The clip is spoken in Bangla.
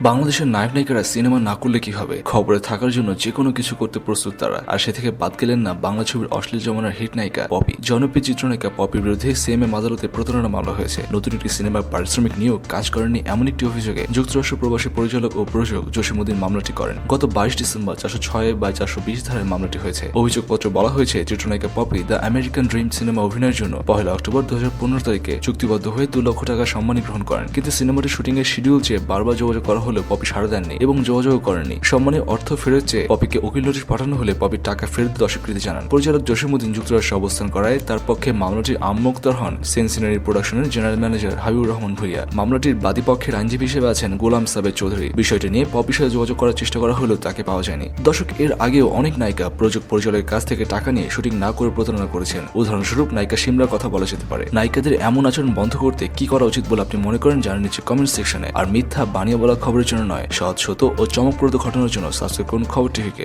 বাংলাদেশের নায়ক নায়িকারা সিনেমা না করলে কি হবে? খবরে থাকার জন্য যে কোনো কিছু করতে প্রস্তুত তারা। আর সে থেকে বাদ গেলেন না বাংলা ছবির অশ্লীল জমানার হিট নায়িকা পপি। জনপ্রিয় চিত্রনায়িকা পপির বিরুদ্ধে সিএমএম আদালতে প্রতারণা মামলা হয়েছে। নতুন একটি সিনেমার পারিশ্রমিক নিয়েও কাজ করেননি এমন একটি অভিযোগে যুক্তরাষ্ট্র প্রবাসী পরিচালক ও প্রযোজক জসিমুদ্দিন মামলাটি করেন। গত বাইশ ডিসেম্বর চারশো ছয় বাই চারশো বিশ ধারায় মামলাটি হয়েছে। অভিযোগপত্র বলা হয়েছে, চিত্রনায়িকা Popy the American dream cinema অভিনয়ের জন্য পহেলা অক্টোবর দু হাজার পনেরো তারিখে চুক্তিবদ্ধ হয়ে দু লক্ষ টাকা সম্মানী গ্রহণ করেন। কিন্তু সিনেমাটির শুটিং এর শিডিউল চেয়ে বারবার যোগাযোগ করা হলেও পপি সাড়া দেননি এবং যোগাযোগ করেননি। সম্মানের অর্থ ফেরত চেয়ে পপিকে উকিল নোটিশ পাঠানো হলে পপির টাকা ফেরত দিতে অস্বীকৃতি জানান। পরিচালক জসিমুদ্দিন যুক্তরাষ্ট্রে অবস্থান করায় তার পক্ষে মামলাটির আমমোক্তার হন। সেন্সিনারি প্রোডাকশনের জেনারেল ম্যানেজার হাবিবুর রহমান ভুইয়া। মামলাটির বাদী পক্ষের আইনজীবী হিসেবে আছেন গোলাম সাবের চৌধুরী। বিষয়টি নিয়ে পপির সাথে যোগাযোগ করার চেষ্টা করা হলেও তাকে পাওয়া যায়নি। দর্শক, এর আগেও অনেক নায়িকা প্রযোজক পরিচালকের কাছ থেকে টাকা নিয়ে শুটিং না করে প্রতারণা করেছেন। উদাহরণস্বরূপ নায়িকা সিমরার কথা বলা যেতে পারে। নায়িকাদের এমন আচরণ বন্ধ করতে কি করা উচিত বলে আপনি মনে করেন জানেন নিচে কমেন্ট সেকশনে। আর মিথ্যা বানিয়ে বলা খবরের জন্য নয় সৎ সত ও চমকপ্রদ ঘটনার জন্য সাবস্ক্রাইব করুন খবর টিভিকে